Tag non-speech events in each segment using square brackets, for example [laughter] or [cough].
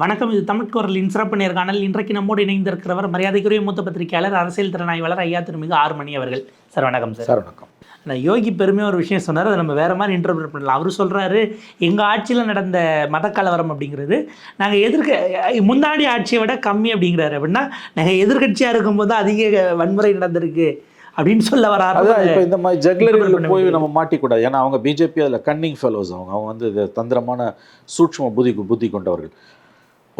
வணக்கம் இது தமிழ் குரலின் சிறப்பு நேர்காணல் இன்றைக்கு நம்மோடு இணைந்திருக்கிறவர் மரியாதைக்குரிய மூத்த பத்திரிகையாளர் அரசியல் திறனாய்வாளர் ஐயா திருமிகு ஆறு மணி அவர்கள். சார் வணக்கம் சார். சார் வணக்கம். யோகி பெருமையாக ஒரு விஷயம் சொன்னார். அதை நம்ம வேறு மாதிரி இன்டர்பிரட் பண்ணலாம். அவர் சொல்கிறாரு எங்கள் ஆட்சியில் நடந்த மத கலவரம் அப்படிங்கிறது நாங்கள் எதிர்க்க முன்னாடி ஆட்சியை விட கம்மி அப்படிங்கிறாரு அப்படின்னா நாங்கள் எதிர்க்கட்சியாக இருக்கும்போது அதிக வன்முறை நடந்திருக்கு அப்படின்னு சொல்ல வராரு. அதான் இப்போ இந்த மாதிரி ஜக்லரிகள் போய். நம்ம மாட்டிக்கூடாது. ஏன்னா அவங்க பிஜேபி அதில் கன்னிங் ஃபெலோஸ் அவங்க. அவங்க வந்து தந்திரமான சூட்சும புத்தி புத்தி கொண்டவர்கள்.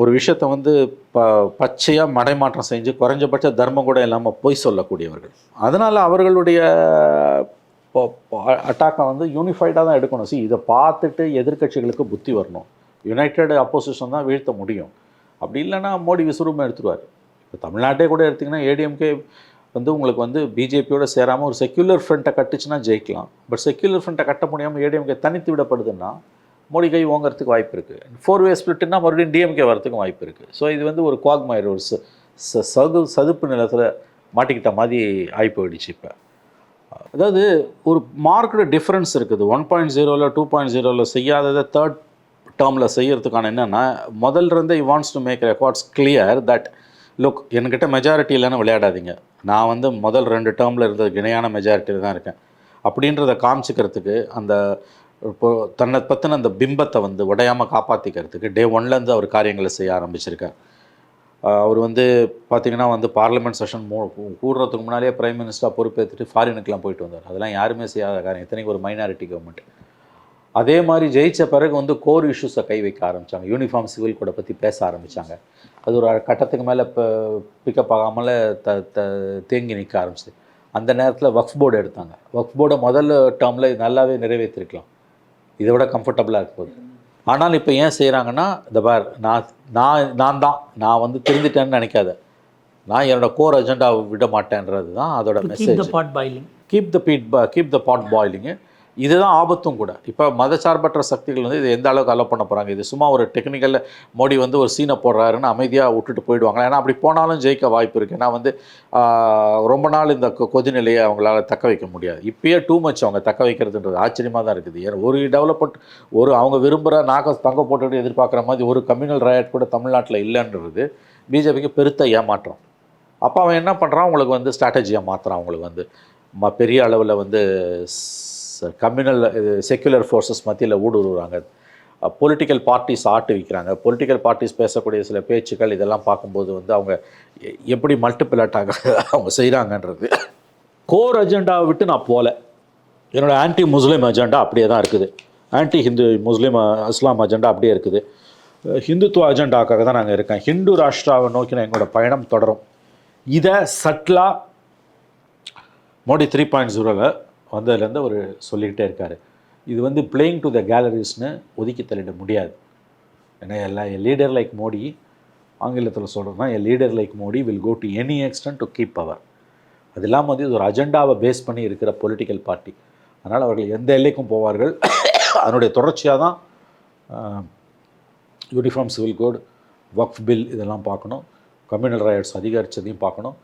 ஒரு விஷயத்தை வந்து ப பச்சையாக மடைமாற்றம் செஞ்சு குறைஞ்சபட்ச தர்மம் கூட இல்லாமல் போய் சொல்லக்கூடியவர்கள். அதனால் அவர்களுடைய அட்டாக்கை வந்து யூனிஃபைடாக தான் எடுக்கணும். சி இதை பார்த்துட்டு எதிர்க்கட்சிகளுக்கு புத்தி வரணும். யுனைடெட் அப்போசிஷன் தான் வீழ்த்த முடியும். அப்படி இல்லைன்னா மோடி விசுரூபம் எடுத்துருவார். இப்போ தமிழ்நாட்டே கூட எடுத்திங்கன்னா ஏடிஎம்கே வந்து உங்களுக்கு வந்து பிஜேபியோட சேராமல் ஒரு செக்யூலர் ஃப்ரண்ட்டை கட்டுச்சுன்னா ஜெயிக்கலாம். பட் செக்யூலர் ஃப்ரண்ட்டை கட்ட முடியாமல் ஏடிஎம்கே தனித்து விடப்படுதுன்னா மோடி கை ஓங்கிறதுக்கு வாய்ப்பு இருக்குது ஃபோர் வே ஸ்பிளிட்னா மறுபடியும் டிஎம்கே வரதுக்கும் வாய்ப்பு இருக்குது ஸோ இது வந்து ஒரு குவாக்மாயிர் ஒரு சது சதுப்பு நிலத்தில் மாட்டிக்கிட்ட மாதிரி ஆகி போயிடுச்சு இப்போ. அதாவது ஒரு மார்க்கோட டிஃப்ரென்ஸ் இருக்குது. ஒன் பாயிண்ட் ஜீரோவில் டூ பாயிண்ட் ஜீரோவில் செய்யாததை தேர்ட் டேர்மில் செய்யறதுக்கான என்னென்னா முதல்ல இருந்தே he wants to make records clear that look என்கிட்ட மெஜாரிட்டி இல்லைன்னு விளையாடாதீங்க. நான் வந்து முதல் ரெண்டு டேர்மில் இருந்த இணையான மெஜாரிட்டியில் தான் இருக்கேன். அப்படின்றத காமிச்சிக்கிறதுக்கு அந்த இப்போ தன்னை பற்றின அந்த பிம்பத்தை வந்து உடையாமல் காப்பாற்றிக்கிறதுக்கு டே ஒன்லேருந்து அவர் காரியங்களை செய்ய ஆரம்பிச்சிருக்கார். அவர் வந்து பார்த்திங்கன்னா வந்து பார்லிமெண்ட் செஷன் மூ கூடுறதுக்கு முன்னாலேயே பிரைம் மினிஸ்டராக பொறுப்பேற்றுட்டு ஃபாரினுக்கெலாம் போயிட்டு வந்தார். அதெல்லாம் யாருமே செய்யாத காரியம். இத்தனைக்கு ஒரு மைனாரிட்டி கவர்மெண்ட் அதே மாதிரி ஜெயிச்ச பிறகு வந்து கோர் இஷ்யூஸை கை வைக்க ஆரம்பித்தாங்க யூனிஃபார்ம் சிவில் கோடை பற்றி பேச ஆரம்பித்தாங்க அது ஒரு கட்டத்துக்கு மேலே இப்போ பிக்கப் ஆகாமல் த த தேங்கி நிற்க ஆரம்பிச்சு அந்த நேரத்தில் வக்ஃப் போர்டு எடுத்தாங்க. வக்ஃப் போர்டை முதல்ல டேர்மில் நல்லாவே நிறைவேற்றிருக்கலாம் இதை விட கம்ஃபர்டபுளாக இருக்க போகுது. ஆனால் இப்போ ஏன் செய்கிறாங்கன்னா இந்த பார் நான் நான் நான் தான் நான் வந்து திருந்திட்டேன்னு நினைக்காத. நான் என்னோட கோர் அஜெண்டாவை விட மாட்டேன்றது தான் அதோட message pot boiling keep the beat keep the pot boiling இதுதான் ஆபத்தும் கூட. இப்போ மதசார்பற்ற சக்திகள் வந்து இது எந்த அளவுக்கு அலோ பண்ண போகிறாங்க இது சும்மா ஒரு டெக்னிக்கலில் மோடி வந்து ஒரு சீனை போடுறாருன்னு அமைதியாக விட்டுட்டு போயிடுவாங்க ஏன்னா அப்படி போனாலும் ஜெயிக்க வாய்ப்பு இருக்குது ஏன்னா வந்து ரொம்ப நாள் இந்த கொ- கொதிநிலையை அவங்களால தக்க வைக்க முடியாது. இப்பயே டூ மச் அவங்க தக்க வைக்கிறதுன்றது ஆச்சரியமாக தான் இருக்குது. ஏன்னா ஒரு டெவலப்மெண்ட் ஒரு அவங்க விரும்புகிற நாக தங்க போட்டு எதிர்பார்க்குற மாதிரி ஒரு கம்யூனல் ராயட் கூட தமிழ்நாட்டில் இல்லைன்றது பிஜேபிக்கு பெருத்த ஏமாற்றம். அப்போ அவன் என்ன பண்ணுறான் அவங்களுக்கு வந்து ஸ்ட்ராட்டஜியாக மாற்றுறான் அவங்களுக்கு வந்து ம பெரிய அளவில் வந்து கம்யூனல் செக்குலர் ஃபோர்ஸஸ் மத்தியில் ஊடுருவாங்க பொலிட்டிக்கல் பார்ட்டிஸ் ஆட்டு வைக்கிறாங்க. பொலிட்டிக்கல் பார்ட்டிஸ் பேசக்கூடிய சில பேச்சுக்கள் இதெல்லாம் பார்க்கும்போது வந்து அவங்க எ- எப்படி மல்டிபிள் அட்டாக அவங்க செய்கிறாங்கன்றது கோர் அஜெண்டாவை விட்டு நான் போகல என்னோடய ஆன்டி முஸ்லீம் அஜெண்டா அப்படியே தான் இருக்குது. Anti Hindu Muslim Islam agenda அப்படியே இருக்குது. ஹிந்துத்துவ அஜெண்டாக்காக தான் நாங்கள் இருக்கேன். ஹிந்து ராஷ்டிராவை நோக்கின எங்களோட பயணம் தொடரும். இதை சட்லாக மோடி த்ரீ பாயிண்ட் ஜீரோவில் வந்ததுலேருந்து அவர் சொல்லிக்கிட்டே இருக்கார். இது வந்து பிளேயிங் டு த கேலரிஸ்னு ஒதுக்கி தள்ளிட முடியாது. ஏன்னா எல்லா லீடர் லைக் மோடி ஆங்கிலத்தில் சொல்கிறோன்னா a leader like Modi will go to any extent to keep power அது இல்லாமல் வந்து இது ஒரு அஜெண்டாவை பேஸ் பண்ணி இருக்கிற பொலிட்டிக்கல் பார்ட்டி அதனால் அவர்கள் எந்த எல்லைக்கும் போவார்கள்? அதனுடைய தொடர்ச்சியாக தான் uniform civil code Waqf bill இதெல்லாம் பார்க்கணும். கம்யூனல் ரைட்ஸ் அதிகரித்ததையும் பார்க்கணும்.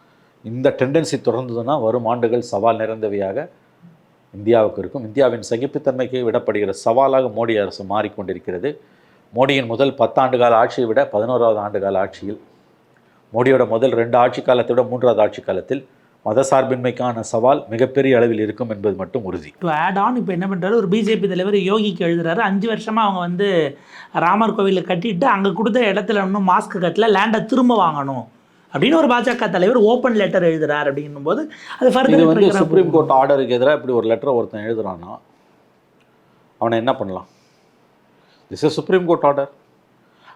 இந்த டெண்டன்சி தொடர்ந்ததுன்னா வரும் ஆண்டுகள் சவால் நிறைந்தவையாக இந்தியாவுக்கு இருக்கும். இந்தியாவின் சகிப்புத்தன்மைக்கு விடப்படுகிற சவாலாக மோடி அரசு மாறிக்கொண்டிருக்கிறது. மோடியின் முதல் பத்தாண்டு கால ஆட்சியை விட பதினோராவது ஆண்டு கால ஆட்சியில் மோடியோட முதல் ரெண்டு ஆட்சி காலத்தை விட மூன்றாவது ஆட்சி காலத்தில் மதசார்பின்மைக்கான சவால் மிகப்பெரிய அளவில் இருக்கும் என்பது மட்டும் உறுதி. டு ஆட் ஆன் இப்போ என்ன பண்ணுறாரு ஒரு பிஜேபி தலைவர் யோகிக்கு எழுதுறாரு. அஞ்சு வருஷமாக அவங்க வந்து ராமர் கோவிலை கட்டிட்டு அங்கே கொடுத்த இடத்துல இன்னும் மாஸ்க் கட்டல லேண்டை திரும்ப வாங்கணும். அப்படின்னு ஒரு பாஜக தலைவர் ஓப்பன் லெட்டர் எழுதுறாரு அப்படின்னும் போது அது ஃபர்தர் வந்து சுப்ரீம் கோர்ட் ஆர்டருக்கு எதிராக இப்படி ஒரு லெட்டர் ஒருத்தன் எழுதுறான்னா அவனை என்ன பண்ணலாம்? This is supreme court order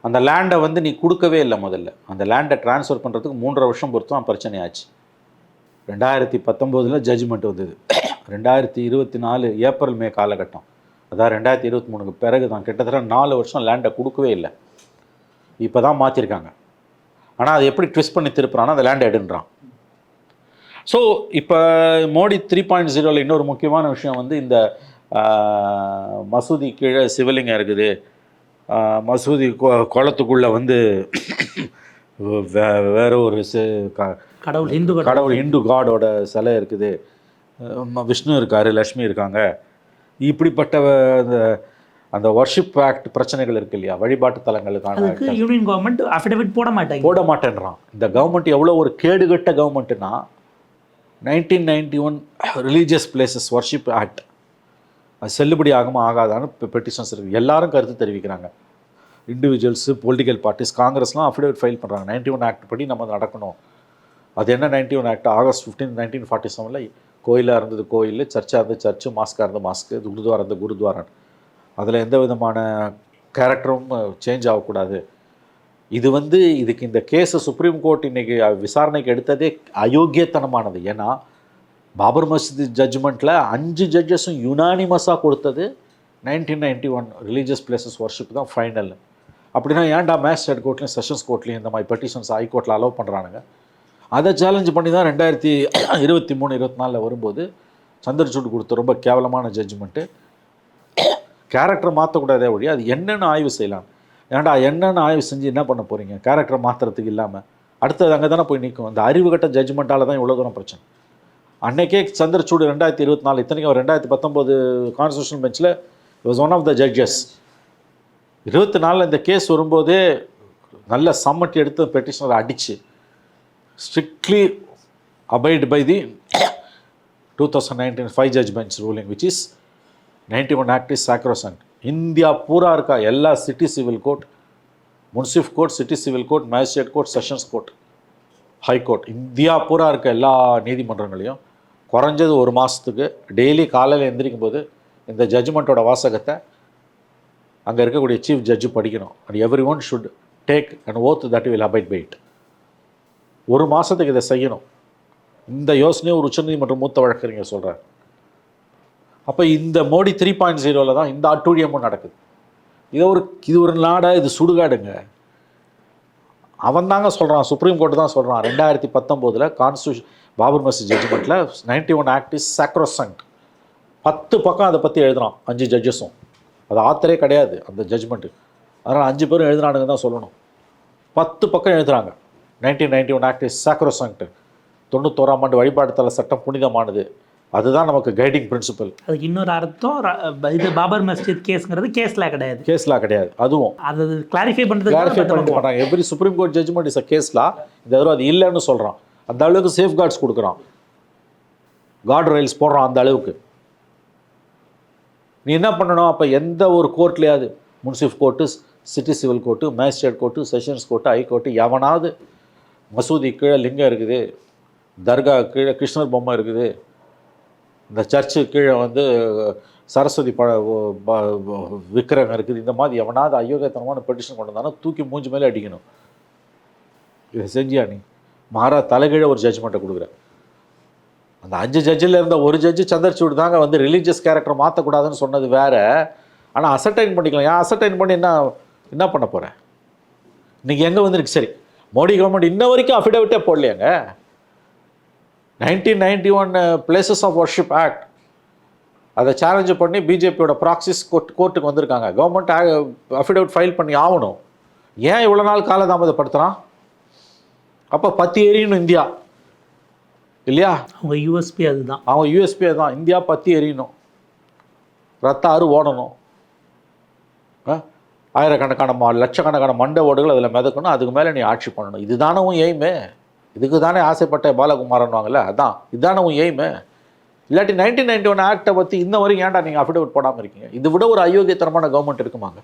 அந்த லேண்டை வந்து நீ கொடுக்கவே இல்லை முதல்ல. அந்த லேண்டை ட்ரான்ஸ்ஃபர் பண்ணுறதுக்கு மூன்றரை வருஷம் பொறுத்து தான் பிரச்சனை ஆச்சு ரெண்டாயிரத்தி பத்தொம்போதில் ஜட்ஜ்மெண்ட் வந்தது. ரெண்டாயிரத்தி இருபத்தி நாலு ஏப்ரல் மே காலகட்டம். அதான் ரெண்டாயிரத்தி இருபத்தி மூணுக்கு பிறகு தான் கிட்டத்தட்ட நாலு வருஷம் லேண்டை கொடுக்கவே இல்லை. இப்போ தான் மாற்றிருக்காங்க ஆனால் அதை எப்படி ட்விஸ்ட் பண்ணி திருப்புறான்னா அந்த லேண்டை எடுன்றான். ஸோ இப்போ மோடி த்ரீ பாயிண்ட் ஜீரோவில் இன்னொரு முக்கியமான விஷயம் வந்து இந்த மசூதி கீழே சிவலிங்கம் இருக்குது. மசூதி குளத்துக்குள்ள வந்து வே வேற ஒரு சி- க- கடவுள் இந்து கடவுள். இந்து காடோட சிலை இருக்குது. விஷ்ணு இருக்காரு லக்ஷ்மி இருக்காங்க. இப்படிப்பட்ட அந்த வர்ஷிப் ஆக்ட் பிரச்சனைகள் இருக்கு இல்லையா? வழிபாட்டு தலங்களுக்கான யூனியன் கவர்மெண்ட் அஃபிடவிட் போட மாட்டாங்க. போட மாட்டேன்றான். இந்த கவர்மெண்ட் எவ்வளோ ஒரு கேடுகட்ட கவர்மெண்ட்னா nineteen ninety one religious places worship act அது செல்லுபடி ஆகுமா ஆகாதான்னு பெட்டிஷன்ஸ் இருக்குது எல்லாரும் கருத்து தெரிவிக்கிறாங்க. இண்டிவிஜுவல்ஸு பொலிட்டிக்கல் பார்ட்டிஸ் காங்கிரஸ்லாம் அஃபிடேவிட் ஃபைல் பண்ணுறாங்க நைன்டி ஒன் ஆக்ட் படி நம்ம நடக்கணும். அது என்ன ninety one act August fifteen nineteen forty செவனில் கோயிலாக இருந்தது கோயில் சர்ச்சாக இருந்தது சர்ச்சு மாஸ்காக இருந்தது மாஸ்க்கு குருத்வாரா இருந்தது குருத்வாரான் அதில் எந்த விதமான கேரக்டரும் சேஞ்ச் ஆகக்கூடாது. இது வந்து இதுக்கு இந்த கேஸை சுப்ரீம் கோர்ட் இன்றைக்கி விசாரணைக்கு எடுத்ததே அயோக்கியத்தனமானது. ஏன்னா பாபர் மஸ்ஜித் ஜட்ஜ்மெண்ட்டில் அஞ்சு ஜட்ஜஸும் யுனானிமஸாக கொடுத்தது nineteen ninety one religious places worship தான் ஃபைனல் அப்படின்னா ஏன்டா மேஜிஸ்ட்ரேட் கோர்ட்லையும் செஷன்ஸ் கோர்ட்லையும் இந்த மாதிரி பெட்டிஷன்ஸ் ஹைகோர்ட்டில் அலோவ் பண்ணுறானுங்க அதை சேலஞ்ச் பண்ணி தான் ரெண்டாயிரத்தி இருபத்தி மூணு இருபத்தி நாலில் வரும்போது சந்திரசூட் கொடுத்த ரொம்ப கேவலமான ஜட்ஜ்மெண்ட்டு கேரக்டர் மாற்றக்கூடாதே ஒழிய அது என்னென்னு ஆய்வு செய்யலாம். ஏன்டா என்னென்னு ஆய்வு செஞ்சு என்ன பண்ண போகிறீங்க கேரக்டர் மாற்றுறதுக்கு இல்லாமல் அடுத்தது அங்கே தானே போய் நிற்கும் அந்த அறிவுகட்ட ஜட்ஜ்மெண்ட்டால் தான் இவ்வளோ தூரம் பிரச்சனை. அன்னைக்கே சந்திரச்சூடு ரெண்டாயிரத்தி இருபத்தி நாலு இத்தனைக்கும் ரெண்டாயிரத்தி பத்தொம்போது கான்ஸ்டியூஷன் பெஞ்சில் was one of the judges இருபத்தி நாலில் இந்த கேஸ் வரும்போதே நல்ல சம்மட்டி எடுத்து பெட்டிஷனரை அடித்து strictly abide by the two thousand nineteen five judge bench ruling which is ninety one act is sacrosanct India பூரா இருக்கா எல்லா city civil court munsif court city civil court magistrate court sessions court high court India பூரா இருக்க எல்லா நீதிமன்றங்களையும் குறைஞ்சது ஒரு மாதத்துக்கு daily காலையில் எந்திரிக்கும் போது இந்த ஜட்ஜ்மெண்ட்டோட வாசகத்தை அங்கே இருக்கக்கூடிய சீஃப் ஜட்ஜு படிக்கணும் and every one should take and oath that will abide bide ஒரு மாதத்துக்கு இதை செய்யணும் இந்த யோசனையை ஒரு உச்சநீதிமன்றம் மூத்த வழக்கறிஞர் சொல்கிறார் அப்போ இந்த மோடி த்ரீ பாயிண்ட் ஜீரோவில் தான் இந்த அட்டூழியமும் நடக்குது. இது ஒரு இது ஒரு நாடாக இது சுடுகாடுங்க. அவன் தாங்க சொல்கிறான் சுப்ரீம் கோர்ட்டு தான் சொல்கிறான் ரெண்டாயிரத்தி பத்தொம்போதில் constitution Babar Masjid ஜட்ஜ்மெண்ட்டில் ninety one act is sacrosanct பத்து பக்கம் அதை பற்றி எழுதுகிறான் அஞ்சு ஜட்ஜஸும் அது ஆத்தரே கிடையாது அந்த ஜட்ஜ்மெண்ட்டு அதனால் அஞ்சு பேரும் எழுதுனானுங்க தான் சொல்லணும். பத்து பக்கம் எழுதுறாங்க. Nineteen ninety one act is sacrosanct தொண்ணூத்தோராம் ஆண்டு வழிபாட்டுத்தல சட்டம் புனிதமானது. அதுதான் நமக்கு கைடிங் பிரின்சிபல் அதுக்கு இன்னொரு அர்த்தம் இது பாபர் மஸ்ஜித் கேஸ்ங்கிறது கேஸ்ல கிடையாது. கேஸ்லாம் கிடையாது. அதுவும். அது கிளாரிஃபை கிளாரிஃபை பண்ணுறதுக்கு பண்ண மாட்டாங்க. Every supreme court judgement is a கேஸ்லா இந்த தடவை அது இல்லைன்னு சொல்கிறான் அந்த அளவுக்கு சேஃப் கார்ட்ஸ் கொடுக்குறான். கார்டு ரயில்ஸ் போடுறான் அந்த அளவுக்கு. நீ என்ன பண்ணணும்? அப்போ எந்த ஒரு கோர்ட்லையாவது munsif court city civil court magistrate court sessions court high court எவனாவது மசூதி கீழே லிங்கம் இருக்குது தர்கா கீழே கிருஷ்ணர் பொம்மை இருக்குது இந்த சர்ச்சு கீழே வந்து சரஸ்வதி ப ப- விக்கிரகம் இருக்குது. இந்த மாதிரி எவனாவது அயோக்கியத்தனமான பெட்டிஷன் கொண்டு வந்தானா தூக்கி மூஞ்சி மேலே அடிக்கணும். இதை செஞ்சியா நீ? மாறா தலைகீழே ஒரு ஜட்ஜ்மெண்ட்டை கொடுக்குறேன் அந்த அஞ்சு ஜட்ஜில் இருந்த ஒரு ஜட்ஜு சந்திரசூட் தாங்க வந்து ரிலீஜியஸ் கேரக்டர் மாற்றக்கூடாதுன்னு சொன்னது வேறு. ஆனால் அசர்டைன் பண்ணிக்கலாம். ஏன் அசர்டைன் பண்ணி என்ன என்ன பண்ண போகிறேன் இன்றைக்கி எங்கே வந்துருக்கு? சரி மோடி கவர்மெண்ட் இன்ன வரைக்கும் அஃபிடவிட்டே போடலையாங்க. Nineteen ninety one places of worship act அதை சேலஞ்ச் பண்ணி பிஜேபியோட ப்ராக்சிஸ் கோர்ட் கோர்ட்டுக்கு வந்திருக்காங்க. கவர்மெண்ட் அஃபிடவிட் ஃபைல் பண்ணி ஆகணும். ஏன் இவ்வளோ நாள் காலதாமதப்படுத்துகிறான் அப்போ பத்து எரியணும் இந்தியா. இல்லையா? அவங்க யூஎஸ்பி அதுதான். அவங்க யூஎஸ்பி தான் இந்தியா பற்றி எரியணும் ரத்த ஆறு ஓடணும். ஆ? ஆயிரக்கணக்கான மா லட்சக்கணக்கான மண்டை ஓடுகள் அதில் மிதக்கணும். அதுக்கு மேலே நீ ஆட்சி பண்ணணும். இதுதானே உன் எய்மு இதுக்கு தானே ஆசைப்பட்ட பாலகுமாரன்வாங்கல்ல அதான். இதுதானே உன் எய்மு இல்லாட்டி நைன்டீன் நைன்டி ஒன் ஆக்டை பற்றி இந்த வரைக்கும் ஏன்டா நீங்கள் அஃபிடவிட் போடாமல் இருக்கீங்க? இதை விட ஒரு அயோக்கியத்தனமான கவர்மெண்ட் இருக்குமாங்க?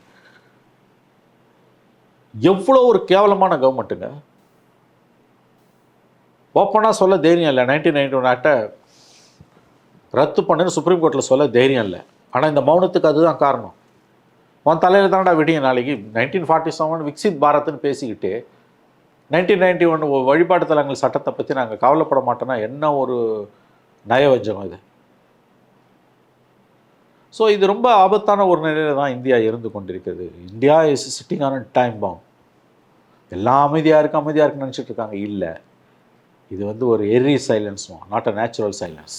எவ்வளோ ஒரு கேவலமான கவர்மெண்ட்டுங்க ஓப்பனாக சொல்ல தைரியம் இல்லை. நைன்டீன் நைன்டி ஒன் ஆக்டை ரத்து பண்ணுன்னு சுப்ரீம் கோர்ட்டில் சொல்ல தைரியம் இல்லை. ஆனால் இந்த மௌனத்துக்கு அதுதான் காரணம். உன் தலையில் தானடா விடியும் நாளைக்கு. நைன்டீன் ஃபார்ட்டி செவன் விக்சித் பாரத்னு பேசிக்கிட்டு நைன்டீன் நைன்டி ஒன் வழிபாட்டு தலங்கள் சட்டத்தை பற்றி நாங்கள் கவலைப்பட மாட்டோம்னா என்ன ஒரு நயவஞ்சகம் இது? ஸோ இது ரொம்ப ஆபத்தான ஒரு நிலையில தான் இந்தியா இருந்து கொண்டிருக்கிறது. India is sitting on time bomb எல்லாம் அமைதியாக இருக்குது அமைதியாக இருக்குன்னு நினச்சிட்டு இருக்காங்க. இல்லை. இது வந்து ஒரு eerie silence not a natural silence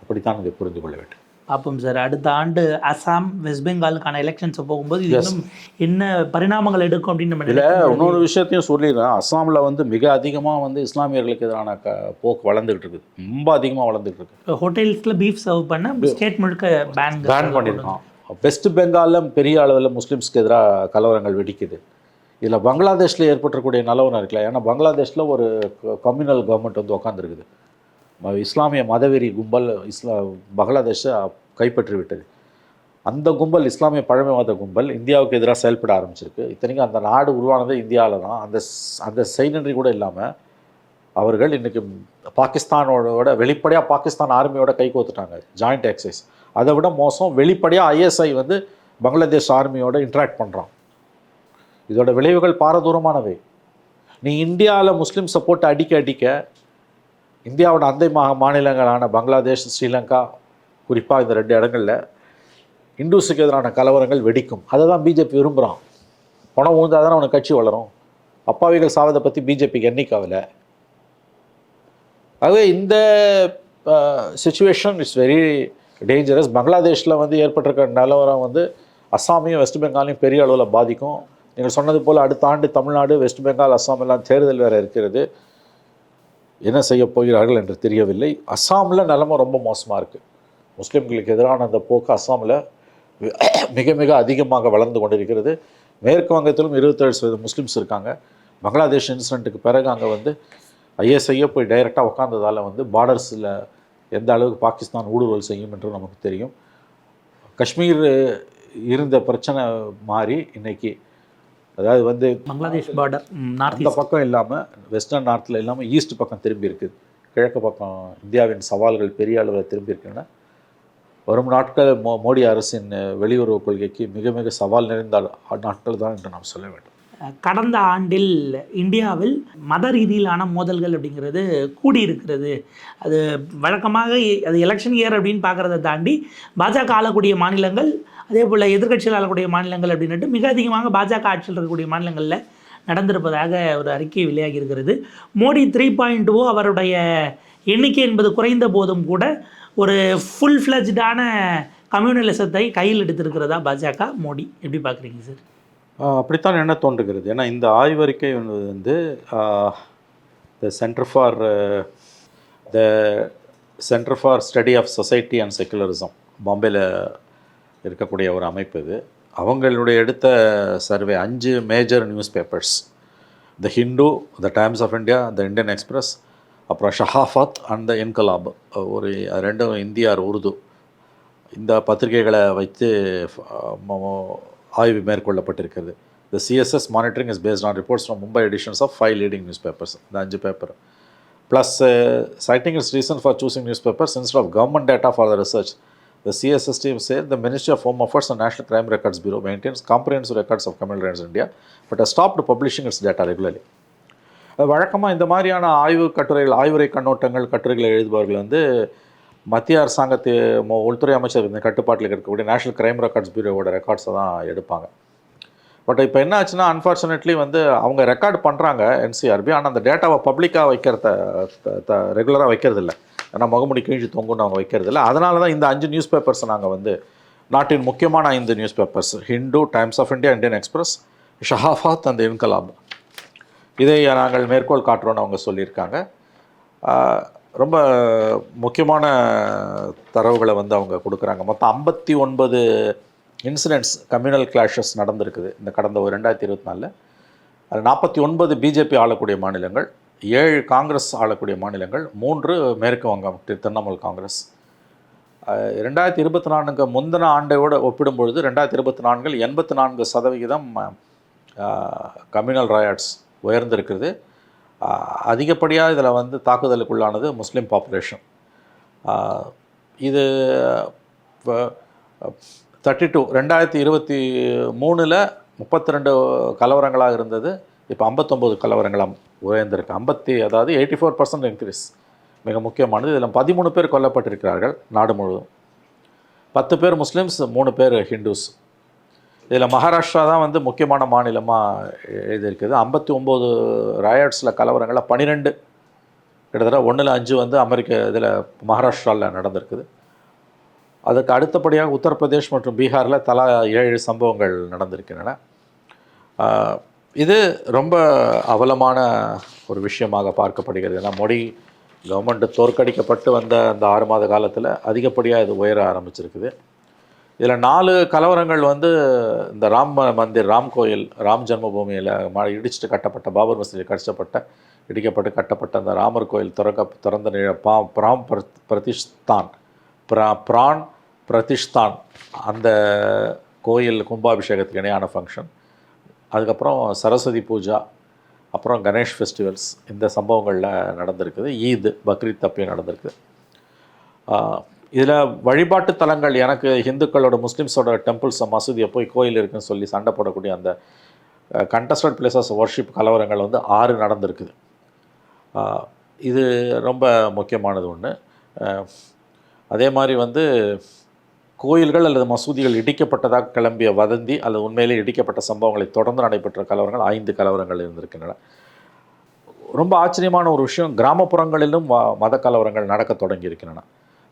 அப்படித்தான் இதை புரிந்து கொள்ள வேண்டும். பார்ப்போம் சார். அடுத்த ஆண்டு அசாம் வெஸ்ட் பெங்காலுக்கான எலெக்ஷன்ஸ் போகும்போது இன்னும் என்ன பரிணாமங்கள் எடுக்கும் அப்படின்னு நம்ம நினைக்கிறோம். இன்னொரு விஷயத்தையும் சொல்லிடுறேன். அஸ்ஸாமில் வந்து மிக அதிகமாக வந்து இஸ்லாமியர்களுக்கு எதிரான க போக்கு வளர்ந்துகிட்டு இருக்குது ரொம்ப அதிகமாக வளர்ந்துகிட்டு இருக்கு. ஹோட்டல்ஸில் பீஃப் சர்வ் பண்ண ஸ்டேட் முழுக்க பேன் பேன் பண்ணியிருக்கான் வெஸ்ட் பெங்காலில் பெரிய அளவில் முஸ்லீம்ஸ்க்கு எதிராக கலவரங்கள் வெடிக்குது. இதில் பங்களாதேஷில் ஏற்பட்டிருக்கக்கூடிய நிலவரம் இருக்குல்ல. ஏன்னா பங்களாதேஷில் ஒரு கம்யூனல் கவர்மெண்ட் வந்து உட்காந்துருக்குது இஸ்லாமிய மதவெறி கும்பல் இஸ்லா பங்களாதேஷை கைப்பற்றிவிட்டது அந்த கும்பல் இஸ்லாமிய பழமைவாத கும்பல் இந்தியாவுக்கு எதிராக செயல்பட ஆரம்பிச்சிருக்கு. இத்தனைக்கும் அந்த நாடு உருவானதே இந்தியாவில் தான் அந்த அந்த செய்நன்றி கூட இல்லாமல் அவர்கள் இன்றைக்கி பாகிஸ்தானோட வெளிப்படையாக பாகிஸ்தான் ஆர்மியோட கை கோத்துட்டாங்க ஜாயிண்ட் எக்ஸைஸ் அதை விட மோசம் வெளிப்படையாக ஐஎஸ்ஐ வந்து பங்களாதேஷ் ஆர்மியோட இன்ட்ராக்ட் பண்ணுறான் இதோட விளைவுகள் பாரதூரமானவை. நீ இந்தியாவில் முஸ்லீம் சப்போர்ட் அடிக்க அடிக்க இந்தியாவோட அண்டை மாக மாநிலங்களான பங்களாதேஷ் ஸ்ரீலங்கா குறிப்பாக இந்த ரெண்டு இடங்களில் இந்துஸுக்கு எதிரான கலவரங்கள் வெடிக்கும். அதை தான் பிஜேபி விரும்புகிறான் பணம் ஊழ்ந்தால் தானே அவனுக்கு கட்சி வளரும். அப்பாவிகள் சாவதை பற்றி பிஜேபிக்கு எண்ணிக்காவில் ஆகவே இந்த சுச்சுவேஷன் இஸ் வெரி டேஞ்சரஸ் பங்களாதேஷில் வந்து ஏற்பட்டிருக்க நிலவரம் வந்து அஸ்ஸாமையும் வெஸ்ட் பெங்காலையும் பெரிய அளவில் பாதிக்கும். நீங்கள் சொன்னது போல் அடுத்த ஆண்டு தமிழ்நாடு வெஸ்ட் பெங்கால் அஸ்ஸாம் எல்லாம் தேர்தல் வேறு இருக்கிறது. என்ன செய்ய போகிறார்கள் என்று தெரியவில்லை. அஸ்ஸாமில் நிலமை ரொம்ப மோசமாக இருக்குது முஸ்லீம்களுக்கு எதிரான அந்த போக்கு அஸ்ஸாமில் மிக மிக அதிகமாக வளர்ந்து கொண்டிருக்கிறது. மேற்கு வங்கத்திலும் இருபத்தேழு சதவீதம் முஸ்லீம்ஸ் இருக்காங்க. பங்களாதேஷ் இன்சிடெண்ட்டுக்கு பிறகு அங்கே வந்து ஐஎஸ்ஐயே போய் டைரெக்டாக உட்காந்ததால் வந்து பார்டர்ஸில் எந்த அளவுக்கு பாகிஸ்தான் ஊடுருவல் செய்யும் என்று நமக்கு தெரியும். காஷ்மீர் இருந்த பிரச்சனை மாறி இன்னைக்கு அதாவது வந்து பங்களாதேஷ் பார்டர் நார்த் அந்த பக்கம் இல்லாமல் வெஸ்டர்ன் நார்த்தில் இல்லாமல் ஈஸ்ட் பக்கம் திரும்பி இருக்குது கிழக்கு பக்கம் இந்தியாவின் சவால்கள் பெரிய அளவில் திரும்பி இருக்கின்றன வரும் நாட்கள் மோ மோடி அரசின் வெளியுறவு கொள்கைக்கு மிக மிக சவால் நிறைந்த நாட்கள் தான் என்று நாம் சொல்ல வேண்டும். கடந்த ஆண்டில் இந்தியாவில் மத ரீதியிலான மோதல்கள் அப்படிங்கிறது கூடியிருக்கிறது. அது வழக்கமாக அது எலெக்ஷன் இயர் அப்படின்னு பார்க்குறத தாண்டி பாஜக ஆளக்கூடிய மாநிலங்கள் அதே போல் எதிர்கட்சியில் ஆளக்கூடிய மாநிலங்கள் அப்படின்ட்டு மிக அதிகமாக பாஜக ஆட்சியில் இருக்கக்கூடிய மாநிலங்களில் நடந்திருப்பதாக ஒரு அறிக்கை வெளியாகி இருக்கிறது மோடி த்ரீ பாயிண்ட் ஓ அவருடைய எண்ணிக்கை என்பது குறைந்த போதும் கூட ஒரு ஃபுல் ஃப்ளஜ்டான கம்யூனலிசத்தை கையில் எடுத்திருக்கிறதா பாஜக மோடி? எப்படி பார்க்குறீங்க சார்? அப்படித்தான் என்ன தோன்றுகிறது. ஏன்னா இந்த ஆய்வறிக்கை வந்து the centre for the centre for study of society and secularism பாம்பேயில் இருக்கக்கூடிய ஒரு அமைப்பு இது. அவங்களுடைய எடுத்த சர்வே அஞ்சு major newspapers the Hindu the Times of India the Indian Express அப்புறம் ஷஹாஃபத் அண்ட் த இன்கலாப் ஒரு ரெண்டும் இந்தியார் உருது இந்த பத்திரிகைகளை வைத்து ஆய்வு மேற்கொள்ளப்பட்டிருக்கிறது. The CSS monitoring is based on reports from Mumbai editions of five leading newspapers இந்த அஞ்சு paper plus citing is reason for choosing newspapers instead of government data for the research The CSST said the Ministry of Home Affairs and National Crime Records Bureau maintains comprehensive records of criminal records in India, but has stopped publishing its data regularly. வழக்கமாக இந்த மாதிரியான ஆய்வு கட்டுரைகள் ஆய்வுரை கண்ணோட்டங்கள் கட்டுரைகளை எழுதுபவர்கள் வந்து மத்திய அரசாங்கத்து உள்துறை அமைச்சர் இந்த கட்டுப்பாட்டில் இருக்கக்கூடிய நேஷனல் கிரைம் ரெக்கார்ட்ஸ் பியூரோவோட ரெக்கார்ட்ஸை தான் எடுப்பாங்க பட் இப்போ என்ன ஆச்சுன்னா அன்ஃபார்ச்சுனேட்லி வந்து அவங்க ரெக்கார்ட் பண்ணுறாங்க என்சிஆர்பி ஆனால் அந்த டேட்டாவை பப்ளிக்காக வைக்கிறத ரெகுலராக வைக்கிறதில்ல ஏன்னா முகமுடி கிழிஞ்சு தொங்குன்னு அவங்க வைக்கிறது இல்லை. அதனால தான் இந்த அஞ்சு நியூஸ் பேப்பர்ஸ் நாங்கள் வந்து நாட்டின் முக்கியமான ஐந்து newspapers Hindu Times of India Indian Express Sahafat அந்த இன்கலாப் இதை நாங்கள் மேற்கோள் காட்டுறோன்னு அவங்க சொல்லியிருக்காங்க. ரொம்ப முக்கியமான தரவுகளை வந்து அவங்க கொடுக்குறாங்க. மொத்தம் ஐம்பத்தி ஒன்பது இன்சிடென்ட்ஸ் கம்யூனல் கிளாஷஸ் நடந்திருக்குது இந்த கடந்த ஒரு ரெண்டாயிரத்தி இருபத்தி நாலில். அது நாற்பத்தி ஒன்பது பிஜேபி ஆளக்கூடிய மாநிலங்கள் ஏழு காங்கிரஸ் ஆளக்கூடிய மாநிலங்கள் மூன்று மேற்கு வங்கம் தி- திரிணாமுல் காங்கிரஸ். ரெண்டாயிரத்தி இருபத்தி நான்கு முந்தின ஆண்டையோடு ஒப்பிடும்பொழுது ரெண்டாயிரத்தி இருபத்தி நான்கில் எண்பத்தி நான்கு சதவிகிதம் கம்யூனல் ராயட்ஸ் உயர்ந்திருக்கிறது. அதிகப்படியாக இதில் வந்து தாக்குதலுக்குள்ளானது முஸ்லீம் பாப்புலேஷன். இது தேர்ட்டி டூ ரெண்டாயிரத்தி இருபத்தி மூணில் முப்பத்தி ரெண்டு கலவரங்களாக இருந்தது. இப்போ ஐம்பத்தொம்போது கலவரங்களாக உயர்ந்திருக்கு ஐம்பத்தி அதாவது எயிட்டி ஃபோர் பர்சன்ட் இன்க்ரீஸ் மிக முக்கியமானது இதில் பதிமூணு பேர் கொல்லப்பட்டிருக்கிறார்கள் நாடு முழுவதும். பத்து பேர் முஸ்லீம்ஸ் மூணு பேர் ஹிந்துஸ் இதில் மகாராஷ்டிரா தான் வந்து முக்கியமான மாநிலமாக எழுதியிருக்குது ஐம்பத்தி ஒம்பது ராயட்ஸில் கலவரங்களில் பன்னிரெண்டு கிட்டத்தட்ட ஒன்றில் அஞ்சு வந்து அமெரிக்க இதில் மகாராஷ்டிராவில் நடந்திருக்குது. அதுக்கு அடுத்தபடியாக உத்தரப்பிரதேஷ் மற்றும் பீகாரில் தலா ஏழு சம்பவங்கள் நடந்திருக்கின்றன. இது ரொம்ப அவலமான ஒரு விஷயமாக பார்க்கப்படுகிறது. ஏன்னா மொழி கவர்மெண்ட்டு தோற்கடிக்கப்பட்டு வந்த அந்த ஆறு மாத காலத்தில் அதிகப்படியாக இது உயர ஆரம்பிச்சிருக்குது. இதில் நாலு கலவரங்கள் வந்து இந்த ராம் மந்திர் ராம் கோயில் ராம் ஜென்மபூமியில் ம இடிச்சிட்டு கட்டப்பட்ட பாபர் மசூதியில் கடிச்சப்பட்ட இடிக்கப்பட்டு கட்டப்பட்ட அந்த ராமர் கோயில் திறக்க திறந்த நில பா பிராம் பிரதிஷ்தான் பிரா பிரான் பிரதிஷ்தான் அந்த கோயில் கும்பாபிஷேகத்துக்கு இணையான ஃபங்க்ஷன் அதுக்கப்புறம் சரஸ்வதி பூஜா அப்புறம் கணேஷ் ஃபெஸ்டிவல்ஸ் இந்த சம்பவங்களில் நடந்திருக்குது. ஈத் பக்ரீத் தப்பியும் நடந்திருக்குது இதில் வழிபாட்டு தலங்கள் எனக்கு ஹிந்துக்களோட முஸ்லீம்ஸோட டெம்பிள்ஸ் மசூதியை போய் கோயில் இருக்குன்னு சொல்லி சண்டை போடக்கூடிய அந்த கண்டஸ்டட் பிளேசஸ் ஒர்ஷிப் கலவரங்கள் வந்து ஆறு நடந்திருக்குது. இது ரொம்ப முக்கியமானது ஒன்று அதே மாதிரி வந்து கோயில்கள் அல்லது மசூதிகள் இடிக்கப்பட்டதாக கிளம்பிய வதந்தி அல்லது உண்மையிலே இடிக்கப்பட்ட சம்பவங்களை தொடர்ந்து நடைபெற்ற கலவரங்கள் ஐந்து கலவரங்கள் இருந்திருக்கின்றன. ரொம்ப ஆச்சரியமான ஒரு விஷயம் கிராமப்புறங்களிலும் மத கலவரங்கள் நடக்க தொடங்கியிருக்கின்றன.